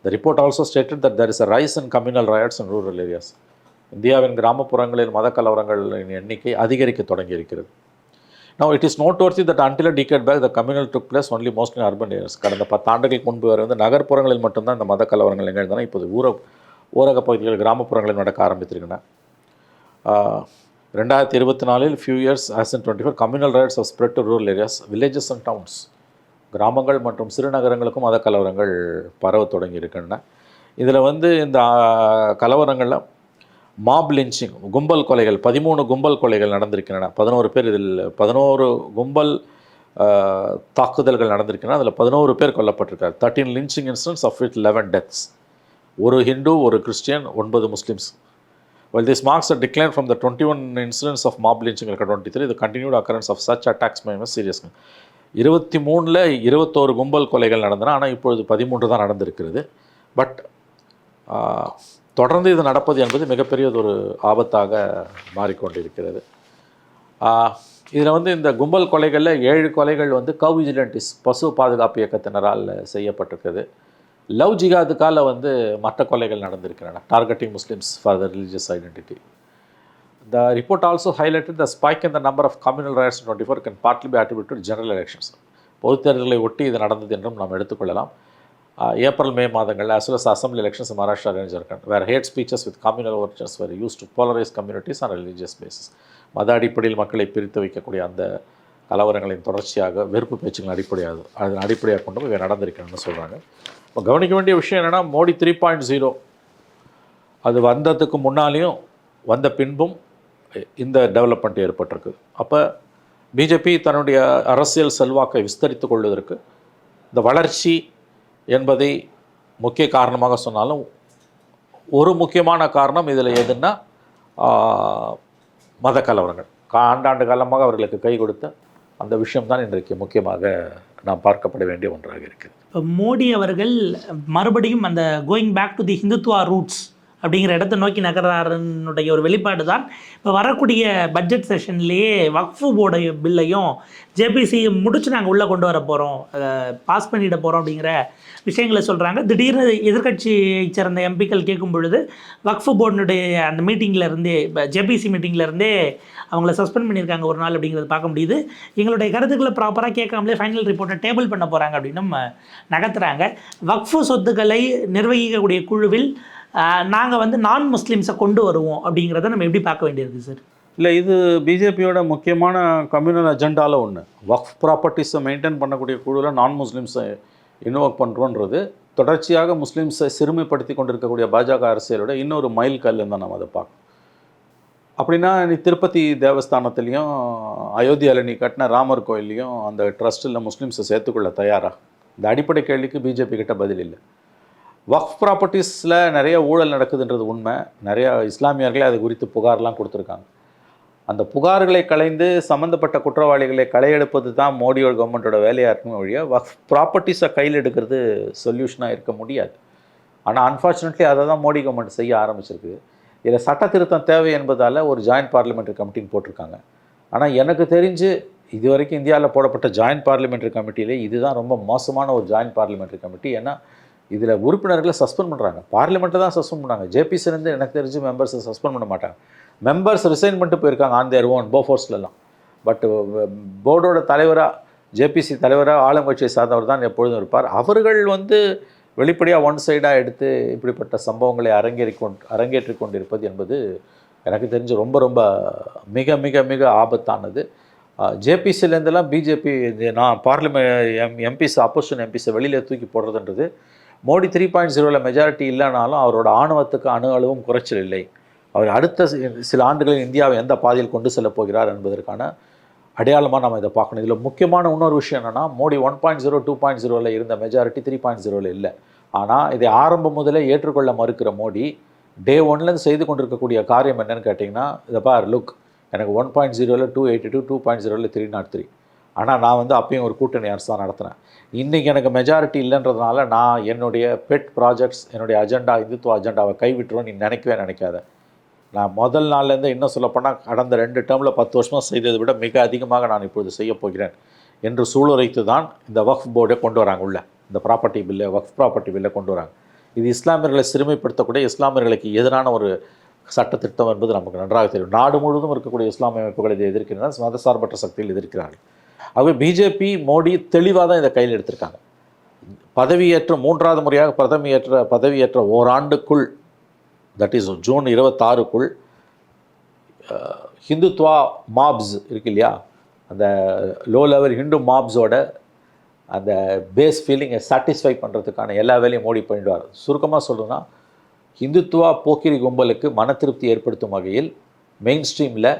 The report also stated that there is a rise and communal riots and rural areas இந்தியாவின் கிராமப்புறங்களில் மத கலவரங்களின் எண்ணிக்கை அதிகரிக்க தொடங்கி இருக்கிறது it is noteworthy that until decade back the communal took place only mostly urban areas கடந்த பத்து கடந்த பத்தாண்டுகளுக்கு முன்பு வரை வந்து நகர்ப்புறங்களில் மட்டும்தான் இந்த மத கலவரங்கள் நிகழ்ந்தன. இப்போது ஊர ஊரக பகுதிகள் கிராமப்புறங்களில் நடக்க ஆரம்பித்திருக்கின்றன. ரெண்டாயிரத்தி இருபத்தி நாலில் few years as in twenty four communal riots of spread to rural areas villages and towns கிராமங்கள் மற்றும் சிறுநகரங்களுக்கும் மத கலவரங்கள் பரவ தொடங்கி இருக்கின்றன இதில் வந்து இந்த கலவரங்களில் மாப் லிஞ்சிங் கும்பல் கொலைகள் பதிமூணு கும்பல் கொலைகள் நடந்திருக்கின்றன. பதினோரு பேர் இதில் பதினோரு கும்பல் தாக்குதல்கள் நடந்திருக்கின்றன. அதில் பதினோரு பேர் கொல்லப்பட்டிருக்கார். Thirteen lynching incidents of with eleven deaths ஒரு ஹிந்து ஒரு கிறிஸ்டியன் ஒன்பது Muslims While this marks a decline from the 21 incidents of mob lynching in 23, the continued occurrence of such attacks may be serious. இருபத்தி மூணில் இருபத்தோரு கும்பல் கொலைகள் நடந்தன ஆனால் இப்பொழுது பதிமூன்று தான் நடந்திருக்கிறது. பட் தொடர்ந்து இது நடப்பது என்பது மிகப்பெரியதொரு ஆபத்தாக மாறிக்கொண்டிருக்கிறது. இதில் வந்து இந்த கும்பல் கொலைகளில் ஏழு கொலைகள் வந்து கவ் விஜிலண்டிஸ் பசு பாதுகாப்பு இயக்கத்தினரால் செய்யப்பட்டிருக்குது லவ் ஜிகாதுக்கால வந்து மற்ற கொலைகள் நடந்திருக்கிறன targeting Muslims for the religious identity the report also highlight the spike in the number of communal riots twenty four can partly be attributed general elections பொது தேர்தலை ஒட்டி இது நடந்தது என்றும் நாம் எடுத்துக்கொள்ளலாம் ஏப்ரல் மே மாதங்கள் as well as assembly elections Maharashtra arrange Jharkhand where hate speeches with communal overtures were use to polarize communities on religious basis மத அடிப்படையில் மக்களை பிரித்து வைக்கக்கூடிய அந்த கலவரங்களின் தொடர்ச்சியாக வெறுப்பு பேச்சுகள் அடிப்படையாக அதன் அடிப்படையாக கொண்டு இவை நடந்திருக்கணும்னு சொல்கிறாங்க இப்போ கவனிக்க வேண்டிய விஷயம் என்னென்னா மோடி த்ரீ பாயிண்ட் ஜீரோ அது வந்ததுக்கு முன்னாலேயும் வந்த பின்பும் இந்த டெவலப்மெண்ட் ஏற்பட்டிருக்கு. அப்போ பிஜேபி தன்னுடைய அரசியல் செல்வாக்கை விஸ்தரித்து கொள்வதற்கு இந்த வளர்ச்சி என்பதை முக்கிய காரணமாக சொன்னாலும் ஒரு முக்கியமான காரணம் இதில் எதுன்னா மத கலவரங்கள். ஆண்டாண்டு காலமாக அவர்களுக்கு கை கொடுத்த அந்த விஷயம்தான் இன்றைக்கு முக்கியமாக நாம் பார்க்கப்பட வேண்டிய ஒன்றாக இருக்குது. மோடி அவர்கள் மறுபடியும் அந்த going back to the Hindutva roots அப்படிங்கிற இடத்தை நோக்கி நகர்றாருனுடைய ஒரு வெளிப்பாடு தான் இப்போ வரக்கூடிய பட்ஜெட் செஷன்லேயே வக்ஃபு போர்டு பில்லையும் ஜேபிசி முடிச்சு நாங்கள் உள்ளே கொண்டு வர போகிறோம் பாஸ் பண்ணிட போகிறோம் அப்படிங்கிற விஷயங்களை சொல்கிறாங்க திடீர்னு எதிர்க்கட்சியை சேர்ந்த எம்பிக்கள் கேட்கும் பொழுது வக்ஃபு போர்டினுடைய அந்த மீட்டிங்கில் இருந்தே இப்போ ஜேபிசி மீட்டிங்கில் இருந்தே அவங்கள சஸ்பெண்ட் பண்ணியிருக்காங்க ஒரு நாள் அப்படிங்கிறத பார்க்க முடியுது. எங்களுடைய கருத்துக்களை ப்ராப்பராக கேட்காமலே ஃபைனல் ரிப்போர்ட்டை டேபிள் பண்ண போகிறாங்க அப்படின்னு நகர்த்துறாங்க. வக்ஃபு சொத்துக்களை நிர்வகிக்கக்கூடிய குழுவில் நாங்கள் வந்து நான் முஸ்லீம்ஸை கொண்டு வருவோம் அப்படிங்கிறத நம்ம எப்படி பார்க்க வேண்டியிருக்கு சார் இல்லை இது பிஜேபியோட முக்கியமான கம்யூனல் அஜெண்டாவில் ஒன்று வக்ஃப் ப்ராப்பர்ட்டிஸை மெயின்டைன் பண்ணக்கூடிய குழுவில் நான் முஸ்லீம்ஸை இன்வால்வ் பண்ணுறோன்றது தொடர்ச்சியாக முஸ்லீம்ஸை சிறுமைப்படுத்தி கொண்டிருக்கக்கூடிய பாஜக அரசியலோட இன்னொரு மைல் கல்லுன்னு தான் நம்ம அதை பார்க்கணும். அப்படின்னா நீ திருப்பதி தேவஸ்தானத்துலேயும் அயோத்தியாவில் நீ கட்டின ராமர் கோயில்லையும் அந்த ட்ரஸ்ட்டில் முஸ்லீம்ஸை சேர்த்துக்கொள்ள தயாரா? இந்த அடிப்படை கேள்விக்கு பிஜேபி கிட்ட பதில் இல்லை. வக்ஃப் ப்ராப்பர்ட்டிஸில் நிறைய ஊழல் நடக்குதுன்றது உண்மை. நிறையா இஸ்லாமியர்களே அது குறித்து புகார்லாம் கொடுத்துருக்காங்க. அந்த புகார்களை களைந்து சம்மந்தப்பட்ட குற்றவாளிகளை களையெடுப்பது தான் மோடியோட கவர்மெண்ட்டோட வேலையாக இருக்குமே வழியாக வக்ஃப் ப்ராப்பர்ட்டிஸை கையில் எடுக்கிறது சொல்யூஷனாக இருக்க முடியாது. ஆனால் அன்ஃபார்ச்சுனேட்லி அதை தான் மோடி கவர்மெண்ட் செய்ய ஆரம்பிச்சிருக்கு. இதில் சட்ட திருத்தம் தேவை என்பதால் ஒரு ஜாயின்ட் பார்லிமெண்ட்ரி கமிட்டின்னு போட்டிருக்காங்க. ஆனால் எனக்கு தெரிஞ்சு இது வரைக்கும் இந்தியாவில் போடப்பட்ட ஜாயின்ட் பார்லிமெண்ட்ரி கமிட்டியிலே இதுதான் ரொம்ப மோசமான ஒரு ஜாயின்ட் பார்லிமெண்ட்ரி கமிட்டி ஏன்னா இதில் உறுப்பினர்களை சஸ்பெண்ட் பண்ணுறாங்க பார்லிமெண்ட்டை தான் சஸ்பெண்ட் பண்ணாங்க. ஜேபிசிலேருந்து எனக்கு தெரிஞ்சு மெம்பர்ஸை சஸ்பெண்ட் பண்ண மாட்டாங்க. மெம்பர்ஸ் ரிசைன் பண்ணிட்டு போயிருக்காங்க ஆன் தேர் ஓன் போஃபோர்ஸ்லலாம் பட் போர்டோட தலைவராக ஜேபிசி தலைவராக ஆளுங்கட்சியை சார்ந்தவர் தான் எப்பொழுதும் இருப்பார். அவர்கள் வந்து வெளிப்படையாக ஒன் சைடாக எடுத்து இப்படிப்பட்ட சம்பவங்களை அரங்கேறி கொண்டு அரங்கேற்றி கொண்டிருப்பது என்பது எனக்கு தெரிஞ்சு ரொம்ப ரொம்ப மிக மிக மிக ஆபத்தானது. ஜேபிசிலேருந்தெல்லாம் பிஜேபி நான் பார்லிமெண்ட் எம் எம்பிஸ் அப்போசிஷன் எம்பிஸை வெளியில் தூக்கி போடுறதுன்றது மோடி த்ரீ பாயிண்ட் ஜீரோவில் மெஜாரிட்டி இல்லைனாலும் அவரோட ஆணவத்துக்கு அணு அளவும் குறைச்சல் இல்லை. அவர் அடுத்த சில ஆண்டுகளில் இந்தியாவை எந்த பாதையில் கொண்டு செல்லப் போகிறார் என்பதற்கான அடையாளமாக நம்ம இதை பார்க்கணும். இதில் முக்கியமான இன்னொரு விஷயம் என்னென்னா Modi one point zero two point ஜீரோவில் இருந்த மெஜாரிட்டி த்ரீ பாயிண்ட் ஜீரோவில் இல்லை. ஆனால் இதை ஆரம்பம் முதலே ஏற்றுக்கொள்ள மறுக்கிற மோடி டே ஒன்லேருந்து செய்து கொண்டிருக்கக்கூடிய காரியம் என்னென்னு கேட்டிங்கன்னா இதை பார் லுக் எனக்கு ஒன் பாயிண்ட் ஜீரோவில் two eighty two two point ஜீரோவில் த்ரீ நாட் த்ரீ ஆனால் நான் வந்து அப்பயும் ஒரு கூட்டணி அரசு தான் நடத்துனேன். இன்றைக்கி எனக்கு மெஜாரிட்டி இல்லைன்றதுனால நான் என்னுடைய பெட் ப்ராஜெக்ட்ஸ் என்னுடைய அஜெண்டா இந்துத்துவ அஜெண்டாவை கைவிட்டுருவோம் நீ நினைக்கவே நினைக்காத. நான் முதல் நாள்லேருந்து இன்னும் சொல்லப்போனால் கடந்த ரெண்டு டேர்மில் பத்து வருஷமாக செய்ததை விட மிக அதிகமாக நான் இப்பொழுது செய்ய போகிறேன் என்று சூளுரைத்து தான் இந்த வக்ஃப் போர்டை கொண்டு வராங்க உள்ள. இந்த ப்ராப்பர்ட்டி பில்லை வக்ஃப் ப்ராப்பர்ட்டி பில்லை கொண்டு வராங்க. இது இஸ்லாமியர்களை சிறுமைப்படுத்தக்கூடிய இஸ்லாமியர்களுக்கு எதிரான ஒரு சட்டத்திட்டம் என்பது நமக்கு நன்றாக தெரியும். நாடு முழுவதும் இருக்கக்கூடிய இஸ்லாமிய அமைப்புகள் இதை எதிர்க்கின்றன மதசார்பற்ற சக்தியில் எதிர்க்கிறார்கள். ஆகவே பிஜேபி மோடி தெளிவாக தான் இதை கையில் எடுத்திருக்காங்க. பதவியேற்ற மூன்றாவது முறையாக பதவியேற்ற பதவியேற்ற ஓராண்டுக்குள் தட் இஸ் ஜூன் இருபத்தாறுக்குள் ஹிந்துத்வா மாப்ஸ் இருக்கு இல்லையா? அந்த லோ லெவல் ஹிந்து மாப்ஸோட அந்த பேஸ் ஃபீலிங்கை சாட்டிஸ்ஃபை பண்ணுறதுக்கான எல்லா வேலையும் மோடி பண்ணிடுவார். சுருக்கமாக சொல்லணும்னா ஹிந்துத்துவா போக்கிரி கும்பலுக்கு மன திருப்தி ஏற்படுத்தும் வகையில் மெயின் ஸ்ட்ரீமில்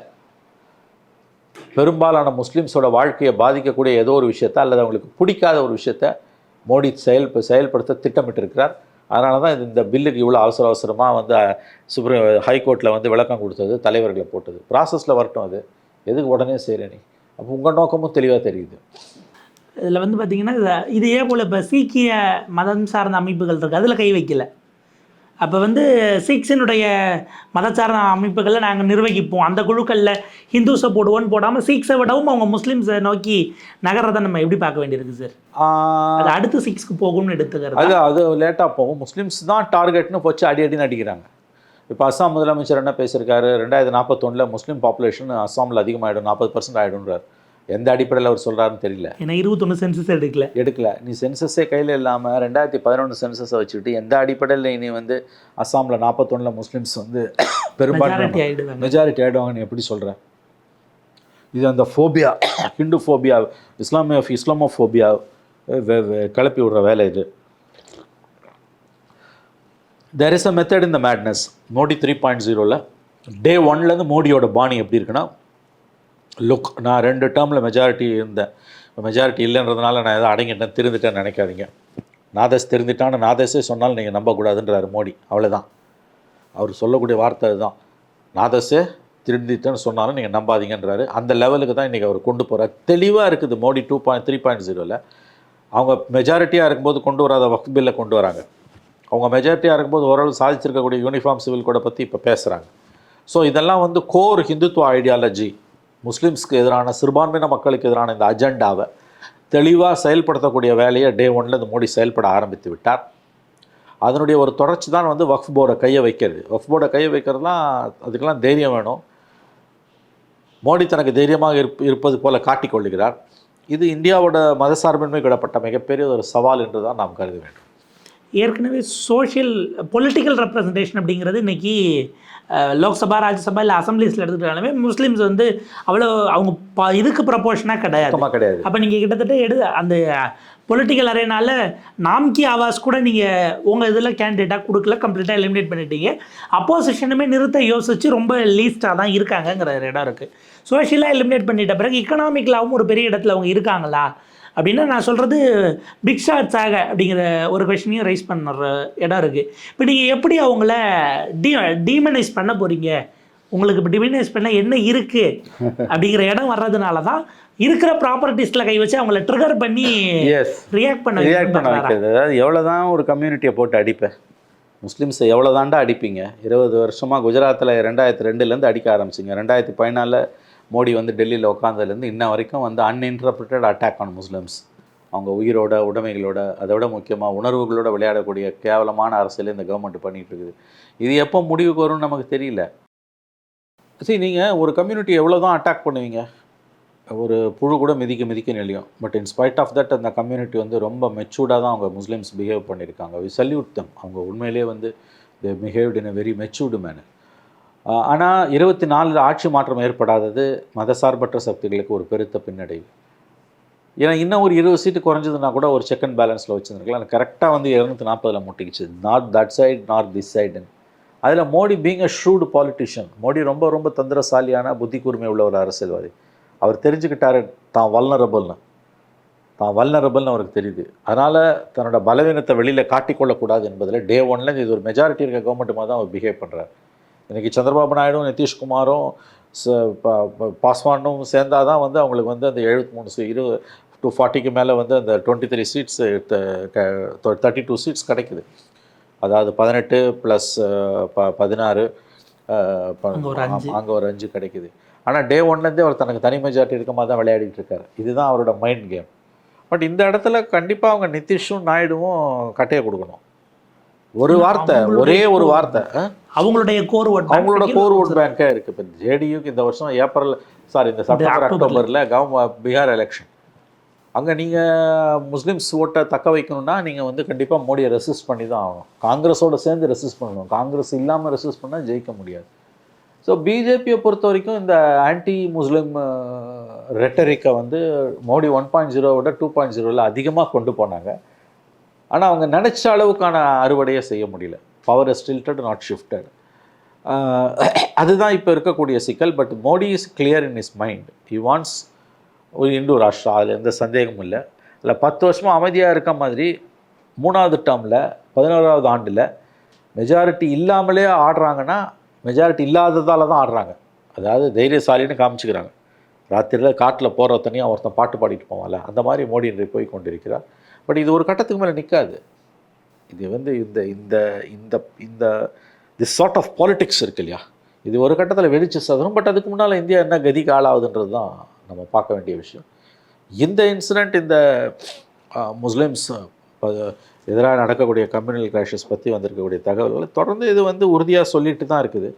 பெரும்பாலான முஸ்லீம்ஸோட வாழ்க்கையை பாதிக்கக்கூடிய ஏதோ ஒரு விஷயத்த அல்லது அவங்களுக்கு பிடிக்காத ஒரு விஷயத்த மோடி செயல் செயல்படுத்த திட்டமிட்டிருக்கிறார். அதனால தான் இந்த பில்லுக்கு இவ்வளோ அவசர அவசரமாக வந்து சுப்ரீம் ஹைகோர்ட்டில் வந்து விளக்கம் கொடுத்தது தலைவர்களை போட்டது. ப்ராசஸில் வரட்டும் அது. எதுக்கு உடனே செய்கிற நீ? அப்போ உங்கள் நோக்கமும் தெளிவாக தெரியுது. இதில் வந்து பார்த்திங்கன்னா இது- இதே போல் இப்போ சீக்கிய மதம் சார்ந்த அமைப்புகள் இருக்குது அதில் கை வைக்கலை. அப்போ வந்து சீக்ஸினுடைய மத சார்ந்த அமைப்புகளை நாங்கள் நிர்வகிப்போம். அந்த குழுக்களில் ஹிந்துஸை போடுவோன்னு போடாமல் சீக்ஸை விடவும் அவங்க முஸ்லீம்ஸை நோக்கி நகரத்தை நம்ம எப்படி பார்க்க வேண்டியிருக்கு சார்? அது அடுத்து சிக்ஸ்க்கு போகும்னு எடுத்துக்கிறது. அது அது லேட்டாக போகும். முஸ்லீம்ஸ் தான் டார்கெட்னு போச்சு அடி அடின்னு அடிக்கிறாங்க. இப்போ அஸ்ஸாம் முதலமைச்சர் என்ன பேசியிருக்காரு? ரெண்டாயிரத்தி நாற்பத்தொன்னில் முஸ்லீம் பாப்புலேஷன் அஸ்ஸாமில் அதிகமாகிடும் நாற்பது பர்சன்ட் ஆகிடும்ன்றார் எந்த அடிப்படையில் அவர் சொல்கிறாருன்னு தெரியல. ஏன்னா இருபத்தொன்று சென்சஸ் எடுக்கல. எடுக்கல. நீ சென்சஸே கையில் இல்லாமல் ரெண்டாயிரத்தி பதினொன்று சென்சஸை வச்சுக்கிட்டு எந்த அடிப்படையில் நீ வந்து அஸ்ஸாமில் நாற்பத்தொன்னில் முஸ்லீம்ஸ் வந்து [coughs] பெரும்பான்மை மெஜாரிட்டி ஆகிடுவாங்க மெஜாரிட்டி ஆகிடுவாங்க நீ எப்படி சொல்கிற இது அந்த ஃபோபியா ஹிந்து ஃபோபியா இஸ்லாமிய இஸ்லாமோஃபோபியா கிளப்பி விடுற வேலை இது. தேர் இஸ் அ மெத்தட் இந்த மேட்னஸ் மோடி த்ரீ பாயிண்ட் ஜீரோவில் டே ஒன்லேருந்து மோடியோட பாணி எப்படி இருக்குன்னா லுக் நான் ரெண்டு டேர்மில் மெஜாரிட்டி இருந்தேன். மெஜாரிட்டி இல்லைன்றதுனால நான் ஏதோ அடங்கிட்டேன் திருந்துட்டேன்னு நினைக்காதீங்க. நாதஸ் திருந்திட்டான்னு நாதஸே சொன்னாலும் நீங்கள் நம்பக்கூடாதுன்றாரு மோடி. அவ்வளோதான் அவர் சொல்லக்கூடிய வார்த்தை அதுதான். நாதஸே திருந்திட்டேன்னு சொன்னாலும் நீங்கள் நம்பாதீங்கன்றாரு. அந்த லெவலுக்கு தான் இன்றைக்கி அவர் கொண்டு போகிறார் தெளிவாக இருக்குது Modi two point three point ஜீரோவில் அவங்க மெஜாரிட்டியாக இருக்கும்போது கொண்டு வராத வக்ஃப் பில்லை கொண்டு வராங்க. அவங்க மெஜாரிட்டியாக இருக்கும்போது ஓரளவு சாதிச்சிருக்கக்கூடிய யூனிஃபார்ம் சிவில் கூட பற்றி இப்போ பேசுகிறாங்க ஸோ இதெல்லாம் வந்து கோர் ஹிந்துத்துவ ஐடியாலஜி முஸ்லீம்ஸ்க்கு எதிரான சிறுபான்மையின மக்களுக்கு எதிரான இந்த அஜெண்டாவை தெளிவாக செயல்படுத்தக்கூடிய வேலையை டே ஒன்ல இந்த மோடி செயல்பட ஆரம்பித்து விட்டார். அதனுடைய ஒரு தொடர்ச்சி தான் வந்து வக்ஃப் போர்டை கையை வைக்கிறது. வக்ஃப் போர்டை கையை வைக்கிறதுலாம் அதுக்கெல்லாம் தைரியம் வேணும். மோடி தனக்கு தைரியமாக இருப் இருப்பது போல காட்டிக்கொள்கிறார். இது இந்தியாவோட மதசார்பின்மை விடப்பட்ட மிகப்பெரிய ஒரு சவால் என்று தான் நாம் கருத வேண்டும். ஏற்கனவே சோஷியல் பொலிட்டிக்கல் ரெப்ரசன்டேஷன் அப்படிங்கிறது இன்னைக்கு அஹ், லோக்சபா ராஜ்யசபா இல்லை அசம்பிளிஸில் எடுத்துக்கிட்டாலுமே முஸ்லீம்ஸ் வந்து அவ்வளோ அவங்க ப இதுக்கு ப்ரப்போர்ஷனாக கிடையாது. கிடையாது. அப்போ நீங்கள் கிட்டத்தட்ட எடு அந்த பொலிட்டிக்கல் அரேனால நாம்கி ஆவாஸ் கூட நீங்கள் உங்கள் இதில் கேண்டிடேட்டாக கொடுக்கல கம்ப்ளீட்டாக எலிமினேட் பண்ணிட்டீங்க. அப்போசிஷனுமே நிறுத்த யோசிச்சு ரொம்ப லீஸ்ட்டாக தான் இருக்காங்கங்கிற இடம் இருக்குது சோஷியலாக எலிமினேட் பண்ணிட்ட பிறகு இக்கனாமிக்கலாகவும் ஒரு பெரிய இடத்துல அவங்க இருக்காங்களா? அப்படின்னா நான் சொல்கிறது பிக் ஷாட்ஸ் ஆக அப்படிங்கிற ஒரு கொஷனையும் ரைஸ் பண்ணுற இடம் இருக்குது இப்போ நீங்கள் எப்படி அவங்கள டீ டீமனைஸ் பண்ண போகிறீங்க உங்களுக்கு இப்போ டிமினைஸ் பண்ண என்ன இருக்குது அப்படிங்கிற இடம் வர்றதுனால தான் இருக்கிற ப்ராப்பர்ட்டிஸில் கை வச்சு அவங்கள ட்ரிகர் பண்ணி ரியாக்ட் பண்ண ரியாக்ட் பண்ண வைக்கிறது. அதாவது எவ்வளோ தான் ஒரு கம்யூனிட்டியை போட்டு அடிப்பேன் முஸ்லீம்ஸை எவ்வளோ தாண்டா அடிப்பீங்க? இருபது வருஷமாக குஜராத்தில் ரெண்டாயிரத்தி ரெண்டுலேருந்து அடிக்க ஆரம்பிச்சிங்க. ரெண்டாயிரத்தி பதினாலில் மோடி வந்து டெல்லியில் உட்காந்ததுலேருந்து இன்ன வரைக்கும் வந்து அன்இன்டர்பிரட்டட் அட்டாக் ஆன் முஸ்லிம்ஸ் அவங்க உயிரோட உடைமைகளோட அதை விட முக்கியமாக உணர்வுகளோட விளையாடக்கூடிய கேவலமான அரசியல் இந்த கவர்மெண்ட் பண்ணிகிட்டு இருக்குது. இது எப்போ முடிவுக்கு வரும்னு நமக்கு தெரியல. சரி நீங்கள் ஒரு கம்யூனிட்டி எவ்வளோ தான் அட்டாக் பண்ணுவீங்க ஒரு புழு கூட மிதிக்க மிதிக்க நெளியும். But in spite of that அந்த கம்யூனிட்டி வந்து ரொம்ப மெச்சூர்டாக தான் அவங்க முஸ்லீம்ஸ் பிஹேவ் பண்ணியிருக்காங்க. வி சல்யூட் தம் அவங்க உண்மையிலேயே வந்து they behaved in a very matured manner ஆனால் இருபத்தி நாலில் ஆட்சி மாற்றம் ஏற்படாதது மதசார்பற்ற சக்திகளுக்கு ஒரு பெருத்த பின்னடைவு. ஏன்னா இன்னும் ஒரு இருபது சீட்டு குறைஞ்சதுன்னா கூட ஒரு செக் அண்ட் பேலன்ஸில் வச்சுருந்துருக்கலாம். கரெக்டாக வந்து இரநூத்தி நாற்பதில் முட்டிக்கிச்சு. North that side north this சைடுன்னு அதில் Modi being a shrewd politician Modi ரொம்ப ரொம்ப தந்திரசாலியான புத்தி கூர்மை உள்ள ஒரு அரசியல்வாதி. அவர் தெரிஞ்சுக்கிட்டாரு தான் வல்னரபுள்னு தான் வல்னரபுள்னு அவருக்கு தெரியுது. அதனால் தன்னோட பலவீனத்தை வெளியில் காட்டிக்கொள்ளக்கூடாது என்பதில் டே ஒன்லேருந்து இது ஒரு மெஜாரிட்டி இருக்க கவர்மெண்ட்டுமாக தான் அவர் பிஹேவ் பண்ணுறாரு இன்றைக்கி சந்திரபாபு நாயுடும் நிதிஷ்குமாரும் பாஸ்வானும் சேர்ந்தால் தான் வந்து அவங்களுக்கு வந்து அந்த எழுபத்தி மூணு இரு டூ ஃபார்ட்டிக்கு மேலே வந்து அந்த twenty three seats thirty two seats கிடைக்குது. அதாவது பதினெட்டு ப்ளஸ் ப பதினாறு. அங்கே ஒரு அஞ்சு. கிடைக்குது. ஆனால் டே ஒன்லேருந்தே அவர் தனக்கு தனி மெஜாரிட்டி இருக்க மாதிரி தான் விளையாடிட்டு இருக்காரு. இதுதான் அவரோட மைண்ட் கேம் பட் இந்த இடத்துல கண்டிப்பாக அவங்க நிதிஷும் நாயுடுவும் கட்டையை கொடுக்கணும். ஒரு வார்த்தை ஒரே ஒரு வார்த்தை? அவங்களுடைய கோர் ஓட் அவங்களோட கோர் ஓட் பேங்க்கே இருக்குது இப்போ ஜேடியூக்கு இந்த வருஷம் ஏப்ரல் சாரி இந்த செப்டம்பர் அக்டோபர்ல. கவர்ம பீகார் எலெக்ஷன் அங்கே நீங்கள் முஸ்லீம்ஸ் ஓட்டை தக்க வைக்கணும்னா நீங்கள் வந்து கண்டிப்பாக மோடியை ரெசிஸ்ட் பண்ணி தான் ஆகணும். காங்கிரஸோட சேர்ந்து ரெசிஸ்ட் பண்ணணும். காங்கிரஸ் இல்லாமல் ரெசிஸ்ட் பண்ணால் ஜெயிக்க முடியாது. ஸோ பிஜேபியை பொறுத்த வரைக்கும் இந்த ஆன்டி முஸ்லீம் ரெட்டரிக்கை வந்து மோடி ஒன் பாயிண்ட் ஜீரோவோட டூ பாயிண்ட் ஜீரோவில் அதிகமாக கொண்டு போனாங்க. ஆனால் அவங்க நினச்ச அளவுக்கான அறுவடையை செய்ய முடியல. பவர் இஸ் நாட் ஷிஃப்டட் அதுதான் இப்போ இருக்கக்கூடிய சிக்கல். But Modi is clear in is mind he wants ஒரு இந்து ராஷ்டிரா அதில் எந்த சந்தேகமும் இல்லை. இல்லை பத்து வருஷமாக அமைதியாக இருக்க மாதிரி மூணாவது டேர்மில் பதினோராவது ஆண்டில் மெஜாரிட்டி இல்லாமலே ஆடுறாங்கன்னா மெஜாரிட்டி இல்லாததால் தான் ஆடுறாங்க. அதாவது தைரியசாலின்னு காமிச்சுக்கிறாங்க. ராத்திரியில் காட்டில் போகிற தனியாக ஒருத்தன் பாட்டு பாடிட்டு போவான்ல. அந்த மாதிரி மோடி இன்று போய் கொண்டிருக்கிறார். பட் இது ஒரு கட்டத்துக்கு மேலே நிற்காது இது வந்து இந்த இந்த இந்த இந்த திஸ் சார்ட் ஆஃப் பாலிட்டிக்ஸ் இருக்கு இல்லையா? இது ஒரு கட்டத்தில் வெடிச்சு சதுரம் பட் அதுக்கு முன்னால் இந்தியா என்ன கதிக்கு ஆளாகுதுன்றது தான் நம்ம பார்க்க வேண்டிய விஷயம். இந்த இன்சிடெண்ட் இந்த முஸ்லீம்ஸ் எதிராக நடக்கக்கூடிய கம்யூனல் கிராஷஸ் பற்றி வந்திருக்கக்கூடிய தகவல்களை தொடர்ந்து இது வந்து உறுதியாக சொல்லிட்டு தான் இருக்குது.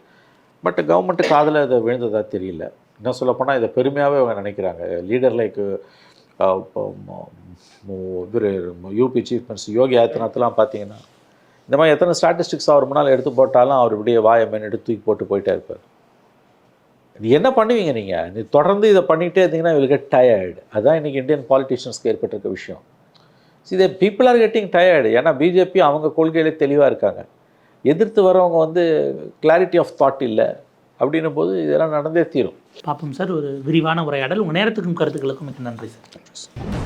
பட் கவர்மெண்ட்டு காதில் இதை விழுந்ததாக தெரியல. என்ன சொல்லப்போனால் இதை பெருமையாகவே அவங்க நினைக்கிறாங்க. லீடர் லைக் இவர் யூபி சீஃப் மினிஸ்டர் யோகி ஆதித்யநாத்லாம் பார்த்தீங்கன்னா இந்த மாதிரி எத்தனை ஸ்டாட்டிஸ்டிக்ஸ் அவர் முன்னால் எடுத்து போட்டாலும் அவர் இப்படியே வாயை மென்னு தூக்கி போட்டு போயிட்டே இருப்பார். நீ என்ன பண்ணுவீங்க நீங்கள் நீ தொடர்ந்து இதை பண்ணிகிட்டே இருந்தீங்கன்னா வில் கெட் டயர்டு அதுதான் இன்றைக்கி இந்தியன் பாலிட்டிஷியன்ஸ்க்கு ஏற்பட்டிருக்க விஷயம். See the people are getting tired ஏன்னா பிஜேபி அவங்க கொள்கையிலே தெளிவாக இருக்காங்க. எதிர்த்து வரவங்க வந்து கிளாரிட்டி ஆஃப் தாட் இல்லை. அப்படின்னும் போது இதெல்லாம் நடந்தே தீரும். பார்ப்போம் சார். ஒரு விரிவான உரையாடல். உங்கள் நேரத்துக்கும் கருத்துக்களுக்கும் மிக நன்றி சார்.